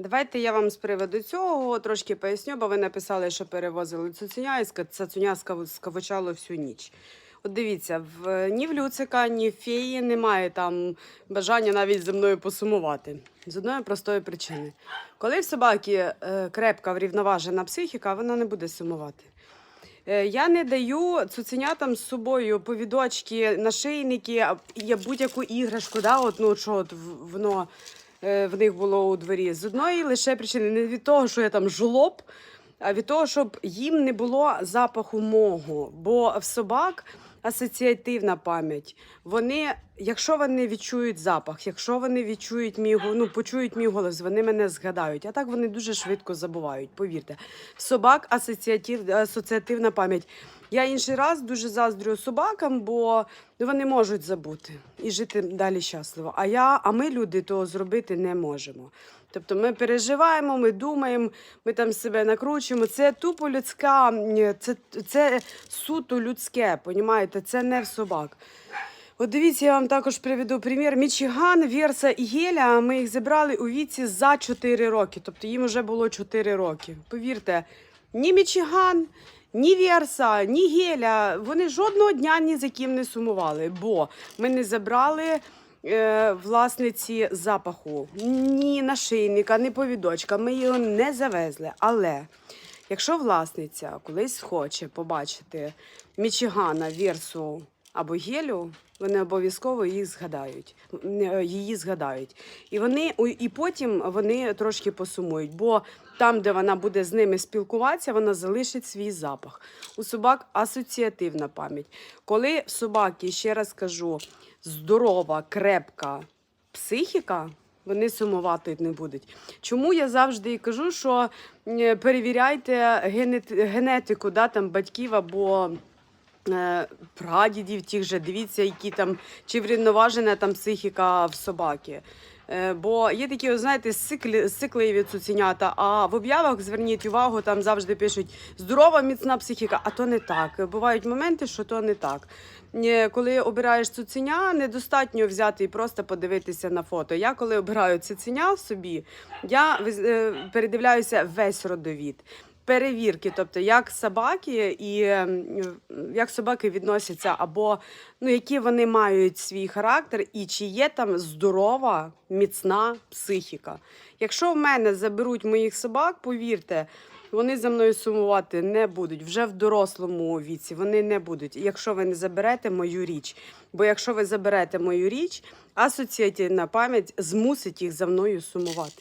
Давайте я вам з приводу цього трошки поясню, бо ви написали, що перевозили цуценя, і цуценя скав- скавучало всю ніч. От дивіться, в, ні в Люцика, ні в феї немає там бажання навіть зі мною посумувати. З одної простої причини. Коли в собаки е, крепка врівноважена психіка, вона не буде сумувати. Е, Я не даю цуценятам з собою повідочки, нашийники, будь-яку іграшку, да, от, ну, що от воно в них було у дворі. З одної лише причини, не від того, що я там жлоб, а від того, щоб їм не було запаху мого. Бо в собак асоціативна пам'ять. Вони, якщо вони відчують запах, якщо вони відчують мій ну, почують мій голос, вони мене згадають. А так вони дуже швидко забувають. Повірте, в собак асоціатив, асоціативна пам'ять. Я інший раз дуже заздрю собакам, бо вони можуть забути і жити далі щасливо. А я, а ми, люди, того зробити не можемо. Тобто ми переживаємо, ми думаємо, ми там себе накручуємо. Це тупо людська, це, це суто людське, понімаєте? Це не в собак. От дивіться, я вам також приведу примір. Мічиган, Вірса і Геля. Ми їх зібрали у віці за 4 роки. Тобто їм вже було 4 роки. Повірте, ні Мічиган, ні Вірса, ні Геля. Вони жодного дня ні за ким не сумували, бо ми не забрали е, власниці запаху, ні нашийника, ні повідочка. Ми його не завезли. Але якщо власниця колись хоче побачити Мічигана, Вірсу або Гелю, вони обов'язково їх згадають, е, її згадають. І вони і потім вони трошки посумують, бо там, де вона буде з ними спілкуватися, вона залишить свій запах. У собак асоціативна пам'ять. Коли в собаки, ще раз кажу, здорова, крепка психіка, вони сумувати не будуть. Чому я завжди кажу, що е, перевіряйте генет- генетику да, там, батьків або прадідів тих же, дивіться, які там, чи врівноважена там психіка в собаки. Е, Бо є такі, знаєте, сикливі цуценята, а в об'явах зверніть увагу, там завжди пишуть здорова, міцна психіка, а то не так. Бувають моменти, що то не так. Е, Коли обираєш цуценя, недостатньо взяти і просто подивитися на фото. Я коли обираю цуценя собі, я е, передивляюся весь родовід. Перевірки, тобто як собаки і ем, як собаки відносяться, або ну, які вони мають свій характер, і чи є там здорова, міцна психіка. Якщо в мене заберуть моїх собак, повірте, вони за мною сумувати не будуть вже в дорослому віці. Вони не будуть, якщо ви не заберете мою річ. Бо якщо ви заберете мою річ, асоціативна пам'ять змусить їх за мною сумувати.